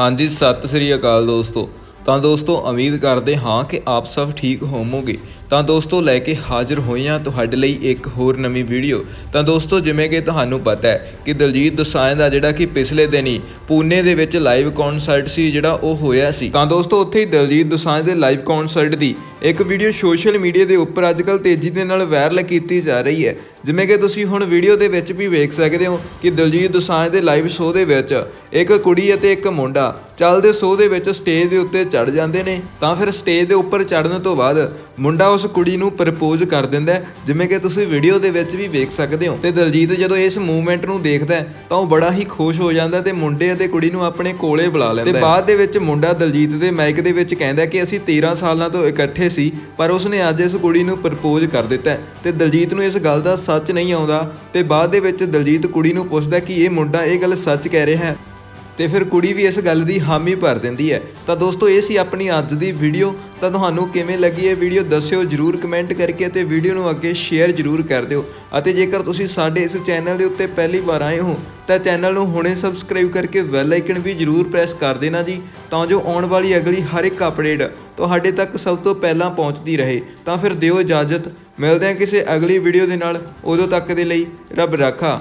ਹਾਂਜੀ, ਸਤਿ ਸ੍ਰੀ ਅਕਾਲ ਦੋਸਤੋ। ਤਾਂ ਦੋਸਤੋ, ਉਮੀਦ ਕਰਦੇ ਹਾਂ ਕਿ ਆਪ ਸਭ ਠੀਕ ਹੋਵੋਗੇ। ਤਾਂ ਦੋਸਤੋ, ਲੈ ਕੇ ਹਾਜ਼ਰ ਹੋਏ ਹਾਂ ਤੁਹਾਡੇ ਲਈ ਇੱਕ ਹੋਰ ਨਵੀਂ ਵੀਡੀਓ। ਤਾਂ ਦੋਸਤੋ, ਜਿਵੇਂ ਕਿ ਤੁਹਾਨੂੰ ਪਤਾ ਹੈ ਕਿ ਦਲਜੀਤ ਦੋਸਾਂਝ ਦਾ ਜਿਹੜਾ ਕਿ ਪਿਛਲੇ ਦਿਨੀ ਪੂਨੇ ਦੇ ਵਿੱਚ ਲਾਈਵ ਕਨਸਰਟ ਸੀ ਜਿਹੜਾ ਉਹ ਹੋਇਆ ਸੀ। ਤਾਂ ਦੋਸਤੋ, ਉੱਥੇ ਹੀ ਦਲਜੀਤ ਦੋਸਾਂਝ ਦੇ ਲਾਈਵ ਕਨਸਰਟ ਦੀ ਇੱਕ ਵੀਡੀਓ ਸੋਸ਼ਲ ਮੀਡੀਆ ਦੇ ਉੱਪਰ ਅੱਜਕੱਲ ਤੇਜ਼ੀ ਦੇ ਨਾਲ ਵਾਇਰਲ ਕੀਤੀ ਜਾ ਰਹੀ ਹੈ। ਜਿਵੇਂ ਕਿ ਤੁਸੀਂ ਹੁਣ ਵੀਡੀਓ ਦੇ ਵਿੱਚ ਵੀ ਵੇਖ ਸਕਦੇ ਹੋ ਕਿ ਦਲਜੀਤ ਦੋਸਾਂਝ ਦੇ ਲਾਈਵ ਸ਼ੋਅ ਦੇ ਵਿੱਚ ਇੱਕ ਕੁੜੀ ਅਤੇ ਇੱਕ ਮੁੰਡਾ ਚੱਲਦੇ ਸ਼ੋਅ ਦੇ ਵਿੱਚ ਸਟੇਜ ਦੇ ਉੱਤੇ ਚੜ ਜਾਂਦੇ ਨੇ। ਤਾਂ ਫਿਰ ਸਟੇਜ ਦੇ ਉੱਪਰ ਚੜਨ ਤੋਂ ਬਾਅਦ ਮੁੰਡਾ ਉਸ ਕੁੜੀ ਨੂੰ ਪ੍ਰਪੋਜ਼ ਕਰ ਦਿੰਦਾ ਜਿਵੇਂ ਕਿ ਤੁਸੀਂ ਵੀਡੀਓ ਦੇ ਵਿੱਚ ਵੀ ਵੇਖ ਸਕਦੇ ਹੋ। ਤੇ ਦਲਜੀਤ ਜਦੋਂ ਇਸ ਮੂਵਮੈਂਟ ਨੂੰ ਦੇਖਦਾ ਤਾਂ ਉਹ ਬੜਾ ਹੀ ਖੁਸ਼ ਹੋ ਜਾਂਦਾ ਤੇ ਮੁੰਡੇ ਅਤੇ ਕੁੜੀ ਨੂੰ ਆਪਣੇ ਕੋਲੇ ਬੁਲਾ ਲੈਂਦਾ ਤੇ ਬਾਅਦ ਦੇ ਵਿੱਚ ਮੁੰਡਾ ਦਲਜੀਤ ਦੇ ਮਾਈਕ ਦੇ ਵਿੱਚ ਕਹਿੰਦਾ ਕਿ ਅਸੀਂ 13 ਸਾਲਾਂ ਤੋਂ ਇਕੱਠੇ ਸੀ, ਪਰ ਉਸਨੇ ਅੱਜ ਇਸ ਕੁੜੀ ਨੂੰ ਪ੍ਰਪੋਜ਼ ਕਰ ਦਿੱਤਾ ਤੇ ਦਲਜੀਤ ਨੂੰ ਇਸ ਗੱਲ ਦਾ ਸੱਚ ਨਹੀਂ ਆਉਂਦਾ ਤੇ ਬਾਅਦ ਦੇ ਵਿੱਚ ਦਲਜੀਤ ਕੁੜੀ ਨੂੰ ਪੁੱਛਦਾ ਕਿ ਇਹ ਮੁੰਡਾ ਇਹ ਗੱਲ ਸੱਚ ਕਹਿ ਰਿਹਾ ਹੈ। ਤੇ ਫਿਰ ਕੁੜੀ ਵੀ ਇਸ ਗੱਲ ਦੀ ਹਾਮੀ ਭਰ ਦਿੰਦੀ ਹੈ। ਤਾਂ ਦੋਸਤੋ, ਇਹ ਸੀ ਆਪਣੀ ਅੱਜ ਦੀ ਵੀਡੀਓ। ਤਾਂ ਤੁਹਾਨੂੰ ਕਿਵੇਂ ਲੱਗੀ ਇਹ ਵੀਡੀਓ, ਦੱਸਿਓ ਜਰੂਰ ਕਮੈਂਟ ਕਰਕੇ ਤੇ ਵੀਡੀਓ ਨੂੰ ਅੱਗੇ ਸ਼ੇਅਰ ਜਰੂਰ ਕਰ ਦਿਓ। ਅਤੇ ਜੇਕਰ ਤੁਸੀਂ ਸਾਡੇ ਇਸ ਚੈਨਲ ਦੇ ਉੱਤੇ ਪਹਿਲੀ ਵਾਰ ਆਏ ਹੋ, ਤਾਂ ਚੈਨਲ ਨੂੰ ਹੁਣੇ ਸਬਸਕ੍ਰਾਈਬ ਕਰਕੇ ਬੈਲ ਆਈਕਨ ਵੀ ਜਰੂਰ ਪ੍ਰੈਸ ਕਰ ਦੇਣਾ ਜੀ, ਤਾਂ ਜੋ ਆਉਣ ਵਾਲੀ ਅਗਲੀ ਹਰ ਇੱਕ ਅਪਡੇਟ ਤੁਹਾਡੇ ਤੱਕ ਸਭ ਤੋਂ ਪਹਿਲਾਂ ਪਹੁੰਚਦੀ ਰਹੇ। ਤਾਂ ਫਿਰ ਦਿਓ ਇਜਾਜ਼ਤ। ਮਿਲਦੇ ਹਾਂ ਕਿਸੇ ਅਗਲੀ ਵੀਡੀਓ ਦੇ ਨਾਲ। ਉਦੋਂ ਤੱਕ ਦੇ ਲਈ ਰੱਬ ਰਾਖਾ।